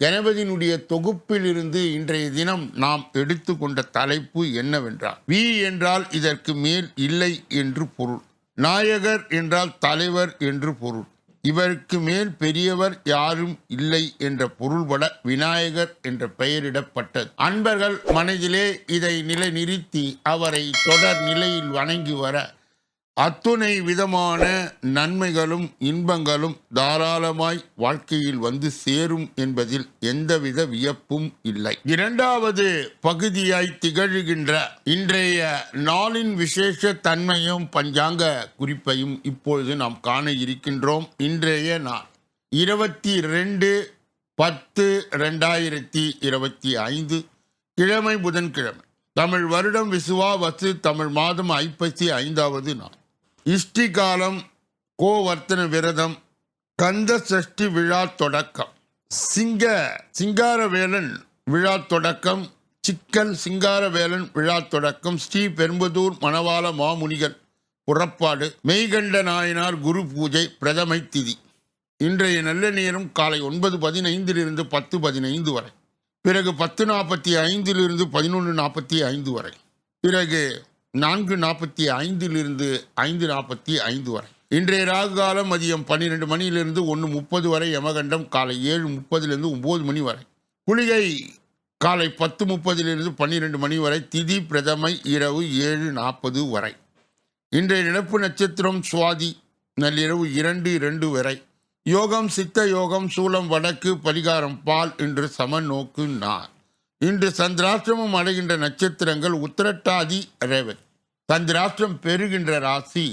கணபதியினுடைய தொகுப்பிலிருந்து இன்றைய தினம் நாம் எடுத்துக்கொண்ட தலைப்பு என்னவென்றால் வி என்றால் இதற்கு மேல் இல்லை என்று பொருள். நாயகர் என்றால் தலைவர் என்று பொருள். இவருக்கு மேல் பெரியவர் யாரும் இல்லை என்ற பொருள்பட விநாயகர் என்ற பெயரிடப்பட்டது. அன்பர்கள் மனதிலே இதை நிலைநிறுத்தி அவரை தொடர் நிலையில் வணங்கி வர அத்துணை விதமான நன்மைகளும் இன்பங்களும் தாராளமாய் வாழ்க்கையில் வந்து சேரும் என்பதில் எந்தவித வியப்பும் இல்லை. இரண்டாவது பகுதியாய் திகழ்கின்ற இன்றைய நாளின் விசேஷ தன்மையும் பஞ்சாங்க குறிப்பையும் இப்பொழுது நாம் காண இருக்கின்றோம். இன்றைய நாள் இருபத்தி ரெண்டு பத்து ரெண்டாயிரத்தி இருபத்தி ஐந்து கிழமை புதன்கிழமை. தமிழ் வருடம் விசுவா வசு தமிழ் மாதம் ஐப்பசி ஐந்தாவது நாள். இஷ்டிகாலம் கோவர்த்தன விரதம் கந்த சஷ்டி விழா தொடக்கம். சிங்க சிங்காரவேலன் விழா தொடக்கம் சிக்கல் சிங்காரவேலன் விழா தொடக்கம் ஸ்ரீ பெரும்பதூர் மணவாள மாமுனிகள் புறப்பாடு மெய்கண்ட நாயனார் குரு பூஜை பிரதமை திதி. இன்றைய நல்ல நேரம் காலை ஒன்பது பதினைந்திலிருந்து பத்து பதினைந்து வரை. பிறகு பத்து நாற்பத்தி ஐந்திலிருந்து பதினொன்று நாற்பத்தி ஐந்து வரை. பிறகு நான்கு நாற்பத்தி ஐந்திலிருந்து ஐந்து நாற்பத்தி ஐந்து வரை. இன்றைய ராகு காலம் மதியம் பன்னிரெண்டு மணியிலிருந்து ஒன்று முப்பது வரை யமகண்டம் காலை ஏழு முப்பதிலிருந்து ஒம்பது மணி வரை. குளிகை காலை பத்து முப்பதிலிருந்து பன்னிரெண்டு மணி வரை திதி பிரதமை இரவு ஏழு நாற்பது வரை. இன்றைய நினப்பு நட்சத்திரம் சுவாதி நள்ளிரவு இரண்டு இரண்டு வரை. யோகம் சித்த யோகம் சூலம் வடக்கு பரிகாரம் பால் என்று சம நோக்கு நார் இன்று சந்திராஷ்டிரமம் அடைகின்ற நட்சத்திரங்கள் உத்திரட்டாதி ரேவதி சந்திராஷ்டிரம் பெறுகின்ற ராசி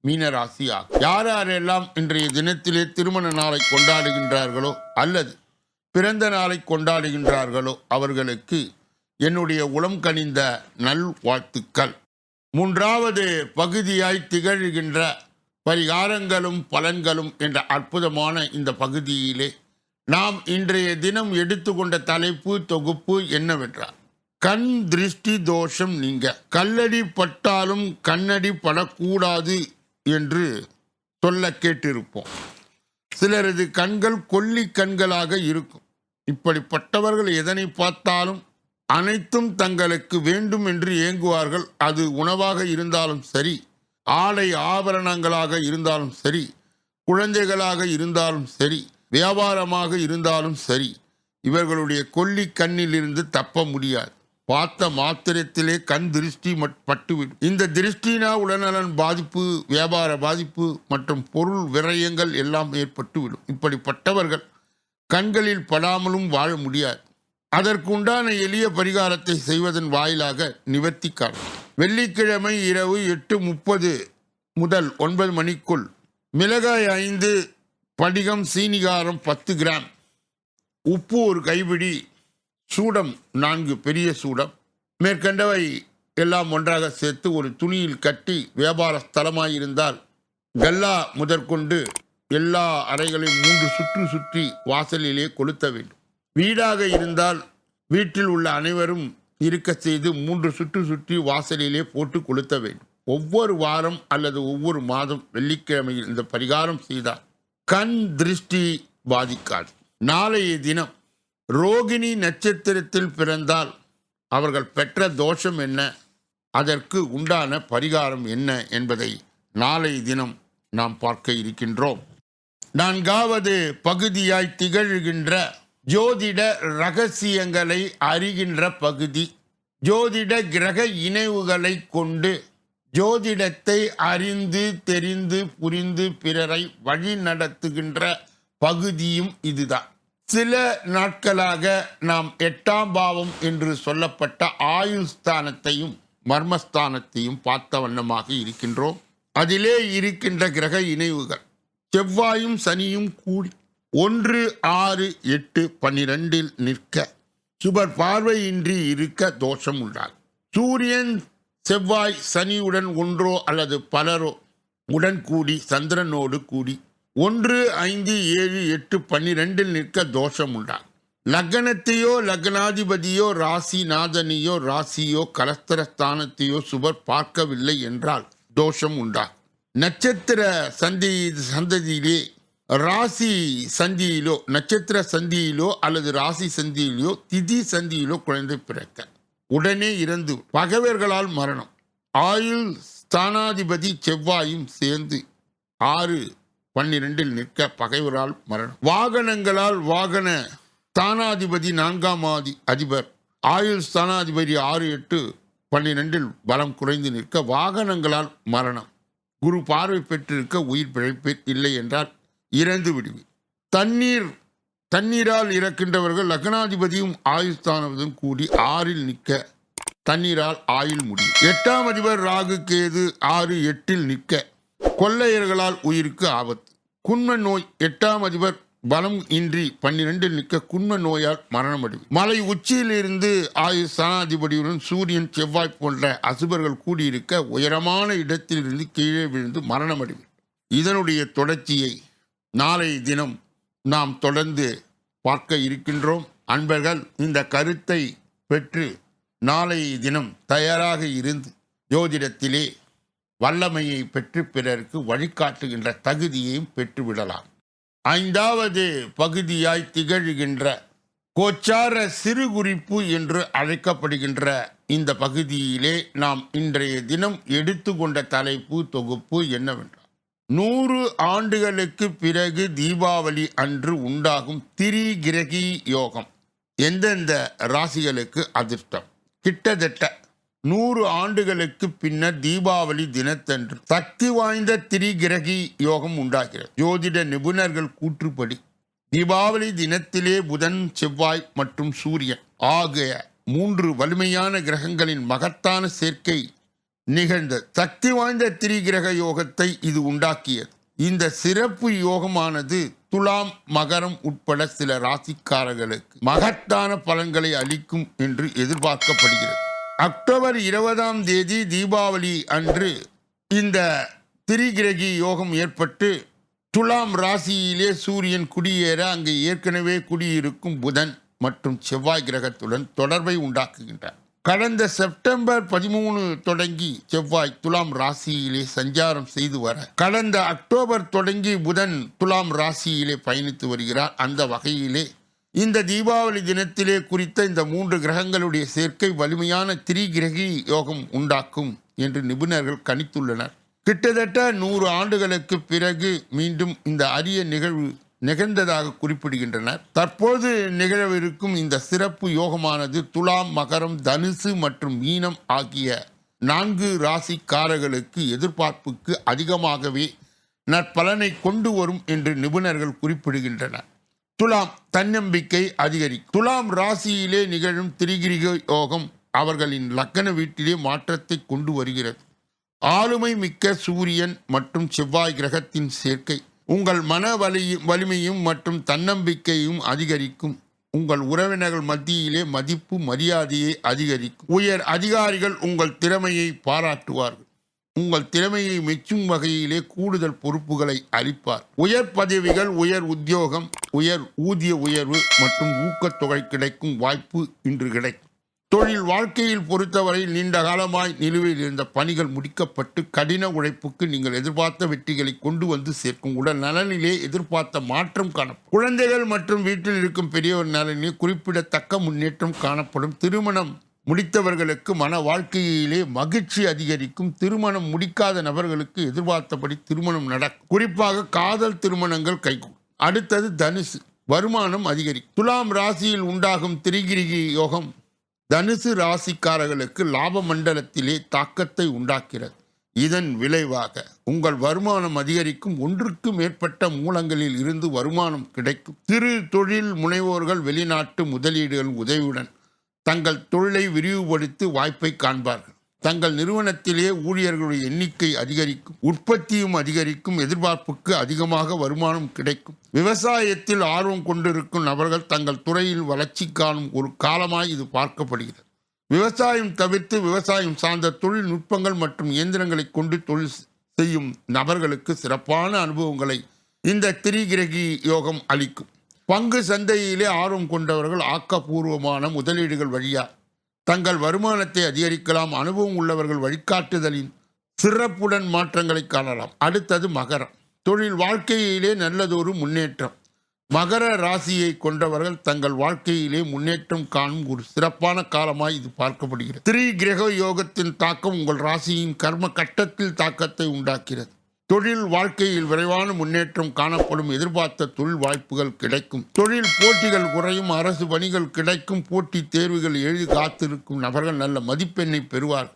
மீன ராசி ஆகும். யார் யாரெல்லாம் இன்றைய தினத்திலே திருமண நாளை கொண்டாடுகின்றார்களோ அல்லது பிறந்த நாளை கொண்டாடுகின்றார்களோ அவர்களுக்கு என்னுடைய உளம் கனிந்த நல்வாழ்த்துக்கள். மூன்றாவது பகுதியாய் திகழ்கின்ற பரிகாரங்களும் பலன்களும் என்ற அற்புதமான இந்த பகுதியிலே நாம் இன்றைய தினம் எடுத்துக்கொண்ட தலைப்பு தொகுப்பு என்னவென்றால் கண் திருஷ்டி தோஷம் நீங்க. கல்லடி பட்டாலும் கண்ணடி படக்கூடாது என்று சொல்ல கேட்டிருப்போம். சிலரது கண்கள் கொல்லி கண்களாக இருக்கும். இப்படிப்பட்டவர்கள் எதனை பார்த்தாலும் அனைத்தும் தங்களுக்கு வேண்டும் என்று ஏங்குவார்கள். அது உணவாக இருந்தாலும் சரி ஆடை ஆபரணங்களாக இருந்தாலும் சரி குழந்தைகளாக இருந்தாலும் சரி வியாபாரமாக இருந்தாலும் சரி இவர்களுடைய கொல்லி கண்ணிலிருந்து தப்ப முடியாது. பார்த்த மாத்திரத்திலே கண் திருஷ்டி மட்- பட்டுவிடும். இந்த திருஷ்டினா உடல்நலன் பாதிப்பு வியாபார பாதிப்பு மற்றும் பொருள் விரயங்கள் எல்லாம் ஏற்பட்டுவிடும். இப்படிப்பட்டவர்கள் கண்களில் படாமலும் வாழ முடியாது. அதற்குண்டான எளிய பரிகாரத்தை செய்வதன் வாயிலாக நிவர்த்தி காணும் வெள்ளிக்கிழமை இரவு எட்டு முப்பது முதல் ஒன்பது மணிக்குள் மிளகாய் ஐந்து படிகம் சீனிகாரம் பத்து கிராம். உப்பு ஒரு கைப்பிடி சூடம் நான்கு பெரிய சூடம். மேற்கண்டவை எல்லாம் ஒன்றாக சேர்த்து ஒரு துணியில் கட்டி வியாபார ஸ்தலமாயிருந்தால் கல்லா முதற்கொண்டு எல்லா அறைகளையும் மூன்று சுற்று சுற்றி வாசலிலே கொளுத்த வேண்டும். வீடாக இருந்தால் வீட்டில் உள்ள அனைவரும் இருக்க செய்து மூன்று சுற்று சுற்றி வாசலிலே போட்டு கொளுத்த வேண்டும். ஒவ்வொரு வாரம் அல்லது ஒவ்வொரு மாதம் வெள்ளிக்கிழமையில் இந்த பரிகாரம் செய்தால் கண் திருஷ்டி பாதிக்காது நாளைய தினம் ரோகிணி நட்சத்திரத்தில் பிறந்தால் அவர்கள் பெற்ற தோஷம் என்ன? அதற்கு உண்டான பரிகாரம் என்ன என்பதை நாளைய தினம் நாம் பார்க்க இருக்கின்றோம். நான்காவது பகுதியாய் திகழ்கின்ற ஜோதிட ரகசியங்களை அறிகின்ற பகுதி. ஜோதிட கிரக இணைவுகளை கொண்டு ஜோதிடத்தை அறிந்து தெரிந்து புரிந்து பிறரை வழி நடத்துகின்ற பகுதியும் இதுதான். சில நாட்களாக நாம் எட்டாம் பாவம் என்று சொல்லப்பட்ட ஆயுள் ஸ்தானத்தையும் மர்மஸ்தானத்தையும் பார்த்த வண்ணமாக இருக்கின்றோம். அதிலே இருக்கின்ற கிரக இணைவுகள். செவ்வாயும் சனியும் கூடி ஒன்று ஆறு எட்டு பன்னிரெண்டில் நிற்க. சுபர் பார்வையின்றி இருக்க தோஷம் உண்டாகும். சூரியன் செவ்வாய் சனியுடன் ஒன்றோ அல்லது பலரோ உடன் கூடி சந்திரனோடு கூடி ஒன்று ஐந்து ஏழு எட்டு பன்னிரெண்டில் நிற்க தோஷம் உண்டாகும் லக்னத்தையோ லக்னாதிபதியோ ராசி நாதனையோ ராசியோ கலஸ்தரஸ்தானத்தையோ சுவர் பார்க்கவில்லை என்றால் தோஷம் உண்டாகும் நட்சத்திர சந்தி சந்ததியிலே ராசி சந்தியிலோ நட்சத்திர சந்தியிலோ அல்லது ராசி சந்தியிலோ திதி சந்தியிலோ குழந்தை பிறக்க. உடனே இறந்து பகைவர்களால் மரணம். ஆயுள் ஸ்தானாதிபதி செவ்வாயும் சேர்ந்து ஆறு பன்னிரெண்டில் நிற்க பகைவரால் மரணம். வாகனங்களால் வாகன ஸ்தானாதிபதி நான்காம் ஆதி அதிபர் ஆயுள் ஸ்தானாதிபதி ஆறு எட்டு பன்னிரெண்டில் பலம் குறைந்து நிற்க வாகனங்களால் மரணம். குரு பார்வை பெற்றிருக்க உயிர் பிழைப்பு இல்லை என்றால் இறந்து விடுவேன். தண்ணீர் தண்ணீரால் இறக்கின்றவர்கள் லக்னாதிபதியும் ஆயுஸ்தானவதும் கூடி ஆறில் நிற்க தண்ணீரால் ஆயுள் முடியும் எட்டாம் அதிபர் ராகு கேது ஆறு எட்டில் நிற்க கொள்ளையர்களால் உயிருக்கு ஆபத்து. குன்ம நோய் எட்டாம் அதிபர் பலம் இன்றி பன்னிரெண்டில் நிற்க குன்ம நோயால் மரணமடையும் மலை உச்சியிலிருந்து ஆயு சனாதிபதியுடன் சூரியன் செவ்வாய் போன்ற அசுபர்கள் கூடியிருக்க உயரமான இடத்திலிருந்து கீழே விழுந்து மரணமடையும் இதனுடைய தொடர்ச்சியை நாளை தினம் நாம் தொடர்ந்து பார்க்க இருக்கின்றோம். அன்பர்கள் இந்த கருத்தை பெற்று நாளைய தினம் தயாராக இருந்து ஜோதிடத்திலே வல்லமையை பெற்று பிறருக்கு வழிகாட்டுகின்ற தகுதியையும் பெற்றுவிடலாம். ஐந்தாவது பகுதியாய் திகழ்கின்ற கோச்சார சிறு குறிப்பு என்று அழைக்கப்படுகின்ற இந்த பகுதியிலே நாம் இன்றைய தினம் எடுத்துக்கொண்ட தலைப்பு தொகுப்பு என்னவென்றால் நூறு ஆண்டுகளுக்கு பிறகு தீபாவளி அன்று உண்டாகும் திரிகிரகி யோகம். எந்தெந்த ராசிகளுக்கு அதிர்ஷ்டம்? கிட்டத்தட்ட நூறு ஆண்டுகளுக்கு பின்னர் தீபாவளி தினத்தன்று சக்தி வாய்ந்த திரிகிரகி யோகம் உண்டாகிறது. ஜோதிட நிபுணர்கள் கூற்றுப்படி தீபாவளி தினத்திலே புதன் செவ்வாய் மற்றும் சூரியன் ஆகிய மூன்று வலிமையான கிரகங்களின் மகத்தான சேர்க்கை நிகழ்ந்த சக்தி வாய்ந்த திரிகிரக யோகத்தை இது உண்டாக்கியது. இந்த சிறப்பு யோகமானது துலாம் மகரம் உட்பட சில ராசிக்காரர்களுக்கு மகத்தான பலன்களை அளிக்கும் என்று எதிர்பார்க்கப்படுகிறது. அக்டோபர் இருபதாம் தேதி தீபாவளி அன்று இந்த திரிகிரகி யோகம் ஏற்பட்டு துலாம் ராசியிலே சூரியன் குடியேற அங்கு ஏற்கனவே குடியிருக்கும் புதன் மற்றும் செவ்வாய் கிரகத்துடன் தொடர்பை உண்டாக்குகின்றார். கடந்த செப்டம்பர் பதிமூணு தொடங்கி செவ்வாய் துலாம் ராசியிலே சஞ்சாரம் செய்து வர கடந்த அக்டோபர் தொடங்கி புதன் துலாம் ராசியிலே பயணித்து வருகிறார். அந்த வகையிலே இந்த தீபாவளி தினத்திலே குறித்த இந்த மூன்று கிரகங்களுடைய சேர்க்கை வலிமையான திரிகிரகி யோகம் உண்டாக்கும் என்று நிபுணர்கள் கணித்துள்ளனர். கிட்டத்தட்ட நூறு ஆண்டுகளுக்கு பிறகு மீண்டும் இந்த அரிய நிகழ்வு நிகழ்ந்ததாக குறிப்பிடுகின்றனர். தற்போது நிகழவிருக்கும் இந்த சிறப்பு யோகமானது துலாம் மகரம் தனுசு மற்றும் மீனம் ஆகிய நான்கு ராசிக்காரர்களுக்கு எதிர்பார்ப்புக்கு அதிகமாகவே நற்பலனை கொண்டு வரும் என்று நிபுணர்கள் குறிப்பிடுகின்றனர். துலாம் தன்னம்பிக்கை அதிகரிக்கும். துலாம் ராசியிலே நிகழும் திரிகிரிக யோகம் அவர்களின் லக்கண வீட்டிலே மாற்றத்தை கொண்டு வருகிறது. ஆளுமை மிக்க சூரியன் மற்றும் செவ்வாய் கிரகத்தின் சேர்க்கை. உங்கள் மன வலி வலிமையும் மற்றும் தன்னம்பிக்கையும் அதிகரிக்கும். உங்கள் உறவினர்கள் மத்தியிலே மதிப்பு மரியாதையை அதிகரிக்கும். உயர் அதிகாரிகள் உங்கள் திறமையை பாராட்டுவார்கள். உங்கள் திறமையை மெச்சும் வகையிலே கூடுதல் பொறுப்புகளை அளிப்பார். உயர் பதவிகள் உயர் உத்தியோகம் உயர் ஊதிய உயர்வு மற்றும் ஊக்கத்தொகை கிடைக்கும் வாய்ப்பு இன்று கிடைக்கும். தொழில் வாழ்க்கையில் பொறுத்தவரை நீண்ட காலமாய் நிலுவையில் இருந்த பணிகள் முடிக்கப்பட்டு கடின உழைப்புக்கு நீங்கள் எதிர்பார்த்த வெற்றிகளை கொண்டு வந்து சேர்க்கும் உடல் நலனிலே எதிர்பார்த்த மாற்றம் காணப்படும். குழந்தைகள் மற்றும் வீட்டில் இருக்கும் பெரியவர் நலனிலே குறிப்பிடத்தக்க முன்னேற்றம் காணப்படும். திருமணம் முடித்தவர்களுக்கு மன வாழ்க்கையிலே மகிழ்ச்சி அதிகரிக்கும். திருமணம் முடிக்காத நபர்களுக்கு எதிர்பார்த்தபடி திருமணம் நடக்கும். குறிப்பாக காதல் திருமணங்கள் கைகூடும். அடுத்தது தனுசு. வருமானம் அதிகரிக்கும். துலாம் ராசியில் உண்டாகும் திரிகிரிகி யோகம் தனுசு ராசிக்காரர்களுக்கு லாப மண்டலத்திலே தாக்கத்தை உண்டாக்கிறது. இதன் விளைவாக உங்கள் வருமானம் அதிகரிக்கும் ஒன்றுக்கு மேற்பட்ட மூலங்களில் இருந்து வருமானம் கிடைக்கும். சிறு தொழில் முனைவோர்கள் வெளிநாட்டு முதலீடுகள் உதவியுடன் தங்கள் தொழிலை விரிவுபடுத்தி வாய்ப்பை காண்பார்கள். தங்கள் நிறுவனத்திலே ஊழியர்களுடைய எண்ணிக்கை அதிகரிக்கும் உற்பத்தியும் அதிகரிக்கும் எதிர்பார்ப்புக்கு அதிகமாக வருமானம் கிடைக்கும். விவசாயத்தில் ஆர்வம் கொண்டிருக்கும் நபர்கள் தங்கள் துறையில் வளர்ச்சி காணும் ஒரு காலமாய் இது பார்க்கப்படுகிறது. விவசாயம் தவிர்த்து விவசாயம் சார்ந்த தொழில்நுட்பங்கள் மற்றும் இயந்திரங்களை கொண்டு தொழில் செய்யும் நபர்களுக்கு சிறப்பான அனுபவங்களை இந்த திரிகிரகி யோகம் அளிக்கும். பங்கு சந்தையிலே ஆர்வம் கொண்டவர்கள் ஆக்கப்பூர்வமான முதலீடுகள் வழியாக தங்கள் வருமானத்தை அதிகரிக்கலாம் அனுபவம் உள்ளவர்கள் வழிகாட்டுதலின் சிறப்புடன் மாற்றங்களை காணலாம். அடுத்தது மகரம். தொழில் வாழ்க்கையிலே நல்லதொரு முன்னேற்றம். மகர ராசியை கொண்டவர்கள் தங்கள் வாழ்க்கையிலே முன்னேற்றம் காணும் ஒரு சிறப்பான காலமாய் இது பார்க்கப்படுகிறது. திரி கிரக யோகத்தின் தாக்கம் உங்கள் ராசியின் கர்ம கட்டத்தில் தாக்கத்தை உண்டாக்கிறது. தொழில் வாழ்க்கையில் விரைவான முன்னேற்றம் காணப்படும் எதிர்பார்த்த தொழில் வாய்ப்புகள் கிடைக்கும். தொழில் போட்டிகள் குறையும் அரசு பணிகள் கிடைக்கும் போட்டி தேர்வுகள் எழுதி காத்திருக்கும் நபர்கள் நல்ல மதிப்பெண்ணை பெறுவார்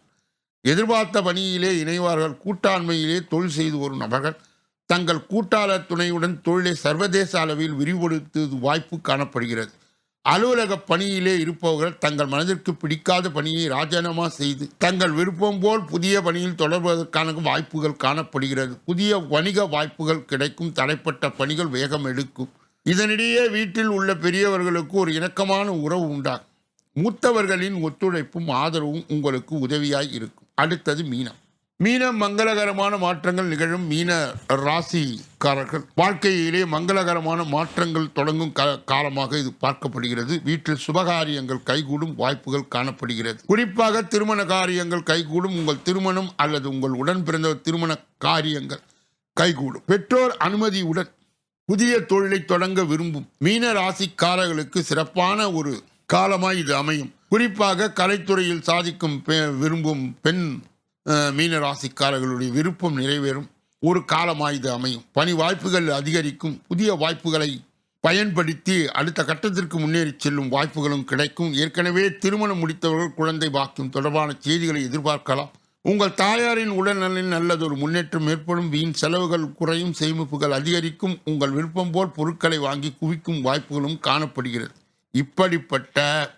எதிர்பார்த்த பணியிலே இணைவார்கள். கூட்டாண்மையிலே தொழில் செய்து வரும் நபர்கள் தங்கள் கூட்டாளர் துணையுடன் தொழிலை சர்வதேச அளவில் விரிவுபடுத்துவது வாய்ப்பு காணப்படுகிறது. அலுவலக பணியிலே இருப்பவர்கள் தங்கள் மனதிற்கு பிடிக்காத பணியை ராஜினாமா செய்து தங்கள் விருப்பம் போல் புதிய பணியில் தொடர்வதற்கான வாய்ப்புகள் காணப்படுகிறது. புதிய வணிக வாய்ப்புகள் கிடைக்கும். தடைப்பட்ட பணிகள் வேகம் எடுக்கும். இதனிடையே வீட்டில் உள்ள பெரியவர்களுக்கு ஒரு இணக்கமான உறவு உண்டாகும். மூத்தவர்களின் ஒத்துழைப்பும் ஆதரவும் உங்களுக்கு உதவியாய் இருக்கும். அடுத்தது மீனம். மீன மங்களகரமான மாற்றங்கள் நிகழும் மீன ராசிக்காரர்கள். வாழ்க்கையிலே மங்களகரமான மாற்றங்கள் தொடங்கும் காலமாக இது பார்க்கப்படுகிறது. வீட்டில் சுபகாரியங்கள் கைகூடும் வாய்ப்புகள் காணப்படுகிறது. குறிப்பாக திருமண காரியங்கள் கைகூடும் உங்கள் திருமணம் அல்லது உங்கள் உடன் பிறந்த திருமண காரியங்கள் கைகூடும். பெற்றோர் அனுமதியுடன் புதிய தொழிலை தொடங்க விரும்பும் மீன ராசிக்காரர்களுக்கு சிறப்பான ஒரு காலமாய் இது அமையும். குறிப்பாக கலைத்துறையில் சாதிக்கும் பெ- விரும்பும் பெண் மீன ராசிக்காரர்களுடைய விருப்பம் நிறைவேறும். ஒரு காலமாக இது அமையும். பணி வாய்ப்புகள் அதிகரிக்கும். புதிய வாய்ப்புகளை பயன்படுத்தி அடுத்த கட்டத்திற்கு முன்னேறி செல்லும் வாய்ப்புகளும் கிடைக்கும். ஏற்கனவே திருமணம் முடித்தவர்கள் குழந்தை பாக்கியம் தொடர்பான செய்திகளை எதிர்பார்க்கலாம். உங்கள் தாயாரின் உடல்நலில் நல்லதொரு முன்னேற்றம் ஏற்படும். வீண் செலவுகள் குறையும். சேமிப்புகள் அதிகரிக்கும். உங்கள் விருப்பம் போல் பொருட்களை வாங்கி குவிக்கும் வாய்ப்புகளும் காணப்படுகிறது. இப்படிப்பட்ட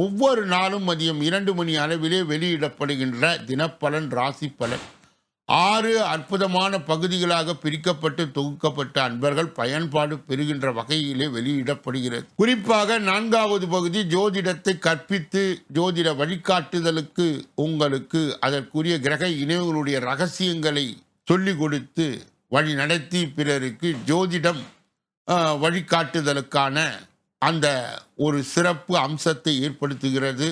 ஒவ்வொரு நாளும் மதியம் இரண்டு மணி அளவிலே வெளியிடப்படுகின்ற தினப்பலன் ராசி பலன். ஆறு அற்புதமான பகுதிகளாக பிரிக்கப்பட்டு தொகுக்கப்பட்ட அன்பர்கள் பயன்பாடு பெறுகின்ற வகையிலே வெளியிடப்படுகிறது. குறிப்பாக நான்காவது பகுதி ஜோதிடத்தை கற்பித்து ஜோதிட வழிகாட்டுதலுக்கு உங்களுக்கு அதற்குரிய கிரக இணைவுகளுடைய ரகசியங்களை சொல்லிக் கொடுத்து வழி நடத்தி பிறருக்கு ஜோதிடம் வழிகாட்டுதலுக்கான அந்த ஒரு சிறப்பு அம்சத்தை ஏற்படுத்துகிறது.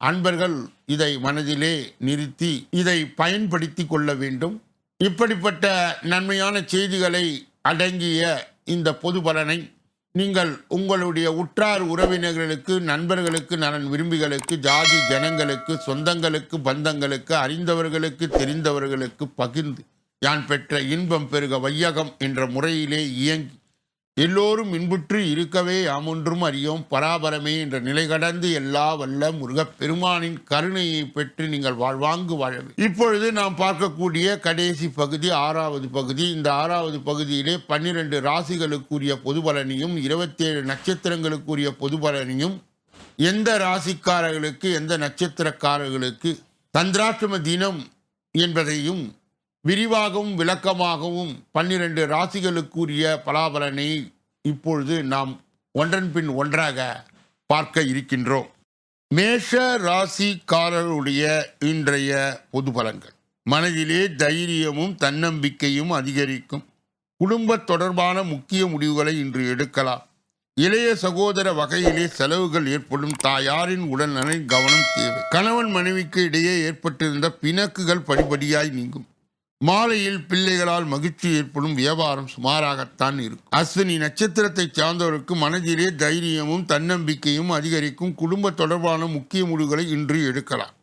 அன்பர்கள் இதை மனதிலே நிறுத்தி இதை பயன்படுத்தி கொள்ள வேண்டும். இப்படிப்பட்ட நன்மையான செய்திகளை அடங்கிய இந்த பொது பலனை நீங்கள் உங்களுடைய உற்றார் உறவினர்களுக்கு நண்பர்களுக்கு நலன் விரும்பிகளுக்கு ஜாதி ஜனங்களுக்கு சொந்தங்களுக்கு பந்தங்களுக்கு அறிந்தவர்களுக்கு தெரிந்தவர்களுக்கு பகிர்ந்து யான் பெற்ற இன்பம் பெருக வையகம் என்ற முறையிலே இயங்கி எல்லோரும் இன்புற்று இருக்கவே யாமொன்றும் அறியோம். பராபரமே என்ற நிலை கடந்து எல்லா வல்ல முருகப்பெருமானின் கருணையை பெற்று நீங்கள் வாழ்வாங்கு வாழவே இப்பொழுது நாம் பார்க்கக்கூடிய கடைசி பகுதி ஆறாவது பகுதி. இந்த ஆறாவது பகுதியிலே பன்னிரண்டு ராசிகளுக்குரிய பொது பலனையும் இருபத்தேழு நட்சத்திரங்களுக்குரிய பொது பலனையும் எந்த ராசிக்காரர்களுக்கு எந்த நட்சத்திரக்காரர்களுக்கு சந்திராஷ்டம தினம் என்பதையும் விரிவாகவும் விளக்கமாகவும் பன்னிரண்டு ராசிகளுக்குரிய பலாபலனை இப்பொழுது நாம் ஒன்றன் பின் ஒன்றாக பார்க்க இருக்கின்றோம். மேஷ ராசிக்காரருடைய இன்றைய பொது பலன்கள். மனதிலே தைரியமும் தன்னம்பிக்கையும் அதிகரிக்கும். குடும்ப தொடர்பான முக்கிய முடிவுகளை இன்று எடுக்கலாம். இளைய சகோதர வகையிலே செலவுகள் ஏற்படும். தாயாரின் உடல்நலன் கவனம் தேவை. கணவன் மனைவிக்கு இடையே ஏற்பட்டிருந்த பிணக்குகள் படிப்படியாய் நீங்கும். மாலையில் பிள்ளைகளால் மகிழ்ச்சி ஏற்படும் வியாபாரம் சுமாராகத்தான் இருக்கும். அஸ்வினி நட்சத்திரத்தை சார்ந்தவருக்கு மனதிலே தைரியமும் தன்னம்பிக்கையும் அதிகரிக்கும். குடும்ப தொடர்பான முக்கிய முடிவுகளை இன்று எடுக்கலாம்.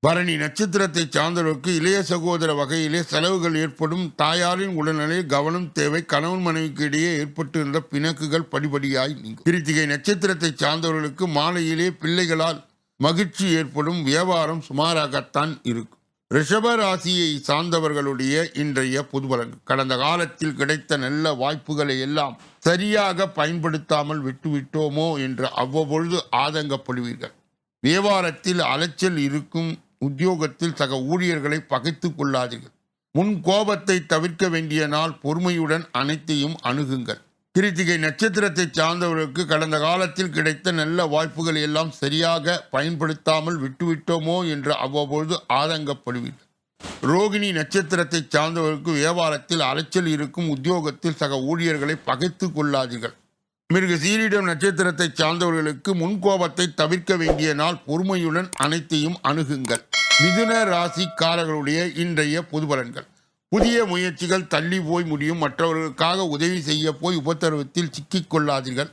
பரணி நட்சத்திரத்தை சார்ந்தவருக்கு இளைய சகோதர வகையிலே செலவுகள் ஏற்படும். தாயாரின் உடல்நிலை கவனம் தேவை கணவன் மனைவிக்கு இடையே ஏற்பட்டிருந்த பிணக்குகள் படிப்படியாய் நீங்கும். கிருத்திகை நட்சத்திரத்தை சார்ந்தவர்களுக்கு மாலையிலே பிள்ளைகளால் மகிழ்ச்சி ஏற்படும். வியாபாரம் சுமாராகத்தான் இருக்கும். ரிஷப ராசியை சார்ந்தவர்களுடைய இன்றைய புதுபலன் கடந்த காலத்தில் கிடைத்த நல்ல வாய்ப்புகளை எல்லாம் சரியாக பயன்படுத்தாமல் விட்டுவிட்டோமோ என்று அவ்வப்பொழுது ஆதங்கப்படுவீர்கள். வியாபாரத்தில் அலைச்சல் இருக்கும் உத்தியோகத்தில் சக ஊழியர்களை பகைத்துக் கொள்ளாதீர்கள். முன் கோபத்தை தவிர்க்க வேண்டிய நாள் பொறுமையுடன் அனைத்தையும் அணுகுங்கள். கிருத்திகை நட்சத்திரத்தை சார்ந்தவர்களுக்கு கடந்த காலத்தில் கிடைத்த நல்ல வாய்ப்புகள் எல்லாம் சரியாக பயன்படுத்தாமல் விட்டுவிட்டோமோ என்று அவ்வப்பொழுது ஆதங்கப்படுவீர்கள். ரோகிணி நட்சத்திரத்தை சார்ந்தவர்களுக்கு வியாபாரத்தில் அலைச்சல் இருக்கும் உத்தியோகத்தில் சக ஊழியர்களை பகைத்து கொள்ளாதீர்கள். மிருக சீரிடம் நட்சத்திரத்தை சார்ந்தவர்களுக்கு முன்கோபத்தை தவிர்க்க வேண்டிய நாள் பொறுமையுடன் அனைத்தையும் அணுகுங்கள். மிதுன ராசிக்காரர்களுடைய இன்றைய பொதுபலன்கள் புதிய முயற்சிகள் தள்ளி போய் முடியும். மற்றவர்களுக்காக உதவி செய்ய போய் உபத்திரவத்தில் சிக்கிக் கொள்ளாதீர்கள்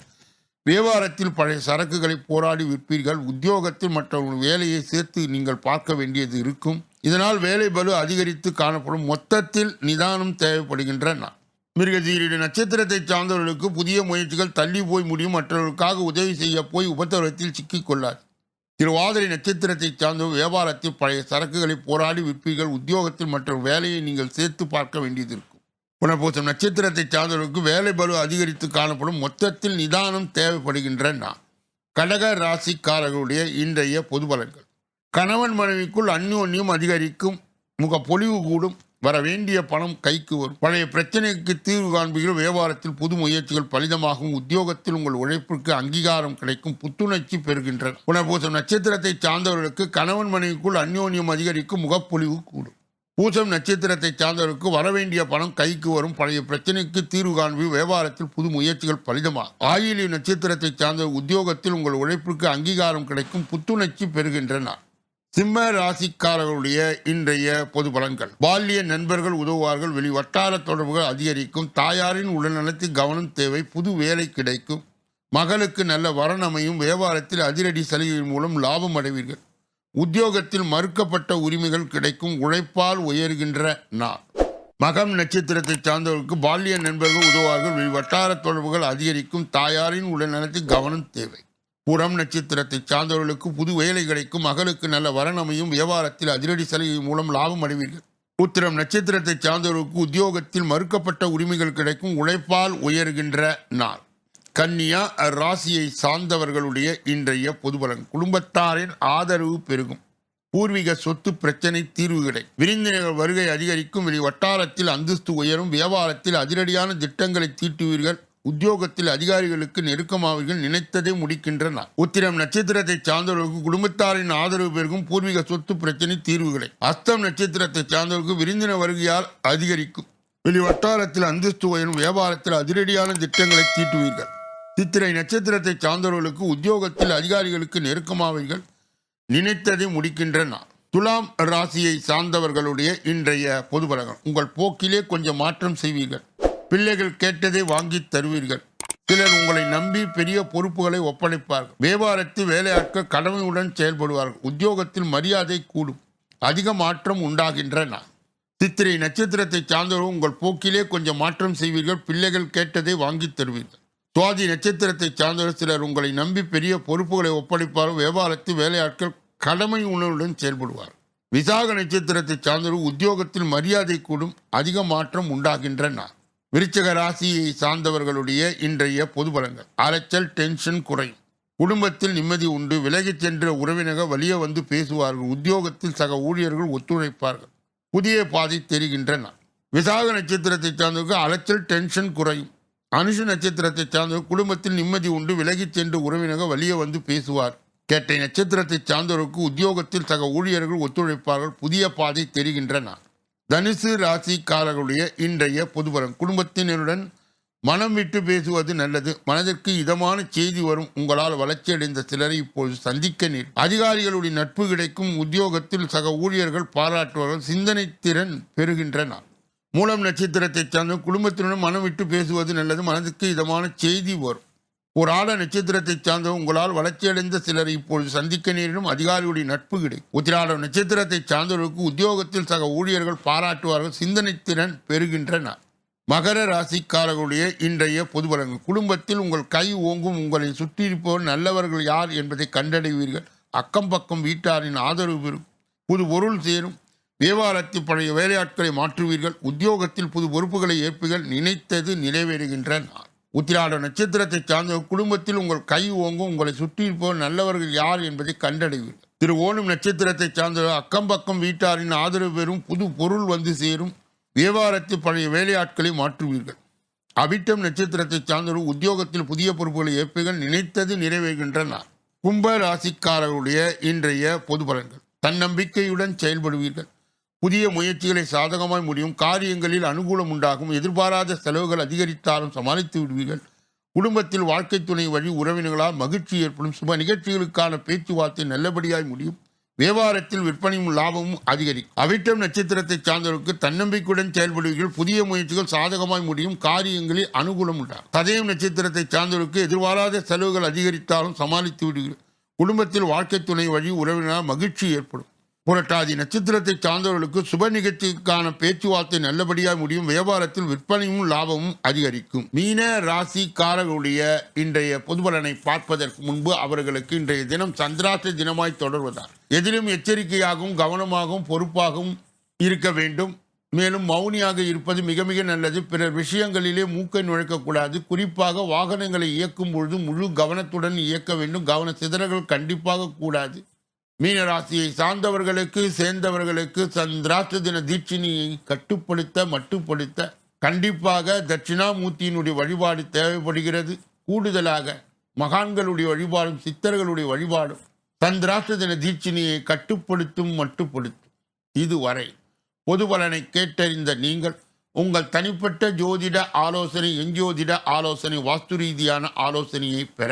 வியாபாரத்தில் பழைய சரக்குகளை போராடி விற்பீர்கள். உத்தியோகத்தில் மற்றவர்கள் வேலையை சேர்த்து நீங்கள் பார்க்க வேண்டியது இருக்கும். இதனால் வேலை பலு அதிகரித்து காணப்படும். மொத்தத்தில் நிதானம் தேவைப்படுகின்ற நாள். மிருகஜீரிட நட்சத்திரத்தை சார்ந்தவர்களுக்கு புதிய முயற்சிகள் தள்ளி போய் முடியும். மற்றவர்களுக்காக உதவி செய்ய போய் உபத்திரவத்தில் சிக்கிக்கொள்ளாது திருவாதிரை நட்சத்திரத்தை சார்ந்த வியாபாரத்தில் பழைய சரக்குகளை போராடி விற்பீர்கள். உத்தியோகத்தில் மற்ற வேலையை நீங்கள் சேர்த்து பார்க்க வேண்டியது இருக்கும் புனர்பூசம் நட்சத்திரத்தை சார்ந்தவர்களுக்கு வேலை பலு அதிகரித்து காணப்படும். மொத்தத்தில் நிதானம் தேவைப்படுகின்ற நான் கடக ராசிக்காரர்களுடைய இன்றைய பொது பலன்கள். கணவன் மனைவிக்குள் அந்யோன்யம் அதிகரிக்கும். முக பொலிவு கூடும். வர வேண்டிய பணம் கைக்கு வரும். பழைய பிரச்சனைக்கு தீர்வு காண்பீர்கள். வியாபாரத்தில் புது முயற்சிகள் பலிதமாகும். உத்தியோகத்தில் உங்கள் உழைப்பிற்கு அங்கீகாரம் கிடைக்கும். புத்துணர்ச்சி பெறுகின்றன புனர்பூசம் நட்சத்திரத்தை சார்ந்தவர்களுக்கு கணவன் மனைவிக்குள் அந்யோன்யம் அதிகரிக்கும் முகப்பொலிவு கூடும். பூசம் நட்சத்திரத்தை சார்ந்தவர்களுக்கு வரவேண்டிய பணம் கைக்கு வரும். பழைய பிரச்சனைக்கு தீர்வு காண்பி வியாபாரத்தில் புது முயற்சிகள் பலிதமாகும். ஆயிலி நட்சத்திரத்தை சார்ந்த உத்தியோகத்தில் உங்கள் உழைப்பிற்கு அங்கீகாரம் கிடைக்கும். புத்துணர்ச்சி பெறுகின்றன சிம்ம ராசிக்காரர்களுடைய இன்றைய பொது பலன்கள். பால்ய நண்பர்கள் உதவுவார்கள். வெளி வட்டார தொடர்புகள் அதிகரிக்கும். தாயாரின் உடல்நலத்தில் கவனம் தேவை. புது வேலை கிடைக்கும். மகளுக்கு நல்ல வரன் அமையும். வியாபாரத்தில் அதிரடி சலுகையின் மூலம் லாபம் அடைவீர்கள். உத்தியோகத்தில் மறுக்கப்பட்ட உரிமைகள் கிடைக்கும். உழைப்பால் உயர்கின்ற நாள். மகம் நட்சத்திரத்தை சார்ந்தவர்களுக்கு பால்ய நண்பர்கள் உதவுவார்கள். வெளி வட்டார தொடர்புகள் அதிகரிக்கும். தாயாரின் உடல்நலத்தில் கவனம் தேவை. புறம் நட்சத்திரத்தை சார்ந்தவர்களுக்கு புது வேலை கிடைக்கும் மகளுக்கு நல்ல வரணமையும் வியாபாரத்தில் அதிரடி சலுகை மூலம் லாபம் அடைவீர்கள். உத்திரம் நட்சத்திரத்தை சார்ந்தவர்களுக்கு உத்தியோகத்தில் மறுக்கப்பட்ட உரிமைகள் கிடைக்கும் உழைப்பால் உயர்கின்ற நாள். கன்னியா ராசியை சார்ந்தவர்களுடைய இன்றைய பொதுபலன் குடும்பத்தாரின் ஆதரவு பெருகும். பூர்வீக சொத்து பிரச்சனை தீர்வு கிடை விருந்தினர்கள் வருகை அதிகரிக்கும் வெளி வட்டாரத்தில் அந்தஸ்து உயரும் வியாபாரத்தில் அதிரடியான திட்டங்களை தீட்டுவீர்கள். உத்தியோகத்தில் அதிகாரிகளுக்கு நெருக்கமாவீர்கள் நினைத்ததை முடிக்கின்றனர். உத்திரம் நட்சத்திரத்தை சார்ந்தவர்களுக்கு குடும்பத்தாரின் ஆதரவு பெருகும் பூர்வீக சொத்து பிரச்சனை தீர்வுகளை. அஸ்தம் நட்சத்திரத்தை சார்ந்தவர்களுக்கு விருந்தின வருகையால் அதிகரிக்கும். வெளி வட்டாரத்தில் அந்தஸ்து உயரும். வியாபாரத்தில் அதிரடியான திட்டங்களை தீட்டுவீர்கள். சித்திரை நட்சத்திரத்தை சார்ந்தவர்களுக்கு உத்தியோகத்தில் அதிகாரிகளுக்கு நெருக்கமாவீர்கள் நினைத்ததை முடிக்கின்றனர். துலாம் ராசியை சார்ந்தவர்களுடைய இன்றைய பொது பலகம் உங்கள் போக்கிலே கொஞ்சம் மாற்றம் செய்வீர்கள். பிள்ளைகள் கேட்டதை வாங்கி தருவீர்கள். சிலர் உங்களை நம்பி பெரிய பொறுப்புகளை ஒப்படைப்பார்கள். வியாபாரத்தில் வேலையாட்கள் கடமையுடன் செயல்படுவார்கள். உத்தியோகத்தில் மரியாதை கூடும். அதிக மாற்றம் உண்டாகின்றன. சித்திரை நட்சத்திரத்தை சார்ந்தவர்கள் உங்கள் போக்கிலே கொஞ்சம் மாற்றம் செய்வீர்கள். பிள்ளைகள் கேட்டதை வாங்கி தருவீர்கள். சுவாதி நட்சத்திரத்தை சார்ந்தவர் சிலர் உங்களை நம்பி பெரிய பொறுப்புகளை ஒப்படைப்பார்கள். வியாபாரத்தில் வேலையாட்கள் கடமை உணர்வுடன் செயல்படுவார் விசாக நட்சத்திரத்தை சார்ந்தவர் உத்தியோகத்தில் மரியாதை கூடும். அதிக மாற்றம் உண்டாகின்றன. விருச்சக ராசியை சார்ந்தவர்களுடைய இன்றைய பொது பலங்கள் அலைச்சல் டென்ஷன் குறையும். குடும்பத்தில் நிம்மதி உண்டு. விலகிச் சென்ற உறவினர்கள் வலிய வந்து பேசுவார்கள். உத்தியோகத்தில் சக ஊழியர்கள் ஒத்துழைப்பார்கள். புதிய பாதை தெரிகின்றன. விசாக நட்சத்திரத்தை சார்ந்தவர்கள் அலைச்சல் டென்ஷன் குறையும். அனுஷ நட்சத்திரத்தை சார்ந்தவர் குடும்பத்தில் நிம்மதி உண்டு. விலகிச் சென்று உறவினர்கள் வலிய வந்து பேசுவார். கேட்டை நட்சத்திரத்தை சார்ந்தவருக்கு உத்தியோகத்தில் சக ஊழியர்கள் ஒத்துழைப்பார்கள். புதிய பாதை தெரிகின்றன. தனுசு ராசிக்காரர்களுடைய இன்றைய பொதுபலம். குடும்பத்தினருடன் மனம் விட்டு பேசுவது நல்லது. மனதிற்கு இதமான செய்தி வரும். உங்களால் வளர்ச்சியடைந்த சிலரை இப்போது சந்திக்க நேர். அதிகாரிகளுடைய நட்பு கிடைக்கும். உத்தியோகத்தில் சக ஊழியர்கள் பாராட்டுவார்கள். சிந்தனை திறன் பெறுகின்றன. மூலம் நட்சத்திரத்தை சார்ந்த குடும்பத்தினுடன் மனம் விட்டு பேசுவது நல்லது. மனதுக்கு இதமான செய்தி வரும். ஒரு ஆள நட்சத்திரத்தை சார்ந்த உங்களால் வளர்ச்சியடைந்த சிலர் இப்பொழுது சந்திக்க நேரிடும் அதிகாரியுடைய நட்பு கிடைக்கும் உத்திராட நட்சத்திரத்தை சார்ந்தவர்களுக்கு உத்தியோகத்தில் சக ஊழியர்கள் பாராட்டுவார்கள் சிந்தனை திறன் பெறுகின்றன. மகர ராசிக்காரர்களுடைய இன்றைய பொது பலன்கள். குடும்பத்தில் உங்கள் கை ஓங்கும் உங்களை சுற்றியிருப்பவர் நல்லவர்கள் யார் என்பதை கண்டடைவீர்கள். அக்கம் பக்கம் வீட்டாரின் ஆதரவு பெறும். புது பொருள் சேரும். வியாபாரத்தில் பழைய வேலையாட்களை மாற்றுவீர்கள். உத்தியோகத்தில் புது பொறுப்புகளை ஏற்பீர்கள். நினைத்தது நிறைவேறுகின்ற நாள் உத்திராட நட்சத்திரத்தை சார்ந்த குடும்பத்தில் உங்கள் கை ஓங்கும் உங்களை சுற்றியிருப்பவர் நல்லவர்கள் யார் என்பதை கண்டடைவீர்கள் திரு ஓணம் நட்சத்திரத்தை சார்ந்த அக்கம் பக்கம் வீட்டாரின் ஆதரவு பெறும் புது பொருள் வந்து சேரும். வியாபாரத்தில் பழைய வேலையாட்களை மாற்றுவீர்கள். அபிட்டம் நட்சத்திரத்தை சார்ந்தவர் உத்தியோகத்தில் புதிய பொறுப்புகளை ஏற்பீர்கள் நினைத்தது நிறைவேறுகின்ற நாள் கும்ப ராசிக்காரர்களுடைய இன்றைய பொது பலன்கள். தன்னம்பிக்கையுடன் செயல்படுவீர்கள். புதிய முயற்சிகளை சாதகமாய் முடியும் காரியங்களில் அனுகூலம் உண்டாகும் எதிர்பாராத செலவுகள் அதிகரித்தாலும் சமாளித்து விடுவீர்கள். குடும்பத்தில் வாழ்க்கை துணை வழி உறவினர்களால் மகிழ்ச்சி ஏற்படும் சுப நிகழ்ச்சிகளுக்கான பேச்சுவார்த்தை நல்லபடியாய் முடியும் வியாபாரத்தில் விற்பனையும் லாபமும் அதிகரிக்கும் அவிட்டம் நட்சத்திரத்தை சார்ந்தவர்களுக்கு தன்னம்பிக்கையுடன் செயல்படுவீர்கள் புதிய முயற்சிகள் சாதகமாய் முடியும் காரியங்களில் அனுகூலம் உண்டாகும். சதயம் நட்சத்திரத்தை சார்ந்தவர்களுக்கு எதிர்பாராத செலவுகள் அதிகரித்தாலும் சமாளித்து விடுவீர்கள். குடும்பத்தில் வாழ்க்கை துணை வழி உறவினால் மகிழ்ச்சி ஏற்படும். புரட்டாதி நட்சத்திரத்தை சார்ந்தவர்களுக்கு சுப நிகழ்ச்சிக்கான பேச்சுவார்த்தை நல்லபடியாக முடியும். வியாபாரத்தில் விற்பனையும் லாபமும் அதிகரிக்கும். மீன ராசிக்காரர்களுடைய இன்றைய பொதுபலனை பார்ப்பதற்கு முன்பு அவர்களுக்கு இன்றைய தினம் சந்திராச தினமாய் தொடர்வதால் எதிலும் எச்சரிக்கையாகவும் கவனமாகவும் பொறுப்பாகவும் இருக்க வேண்டும். மேலும் மௌனியாக இருப்பது மிக மிக நல்லது. பிறர் விஷயங்களிலே மூக்கை நுழைக்கக்கூடாது. குறிப்பாக வாகனங்களை இயக்கும் பொழுது முழு கவனத்துடன் இயக்க வேண்டும். கவன சிதறல்கள் கண்டிப்பாக கூடாது. மீனராசியை சார்ந்தவர்களுக்கு சேர்ந்தவர்களுக்கு சந்திராஷ்ட தின தீட்சினியை கட்டுப்படுத்த மட்டுப்படுத்த கண்டிப்பாக தட்சிணாமூர்த்தியினுடைய வழிபாடு தேவைப்படுகிறது. கூடுதலாக மகான்களுடைய வழிபாடும் சித்தர்களுடைய வழிபாடும் சந்திராஷ்ட தின தீட்சினியை கட்டுப்படுத்தும் மட்டுப்படுத்தும். இதுவரை பொது பலனை கேட்டறிந்த நீங்கள் உங்கள் தனிப்பட்ட ஜோதிட ஆலோசனை எஞ்சோதிட ஆலோசனை வாஸ்து ரீதியான ஆலோசனையை பெற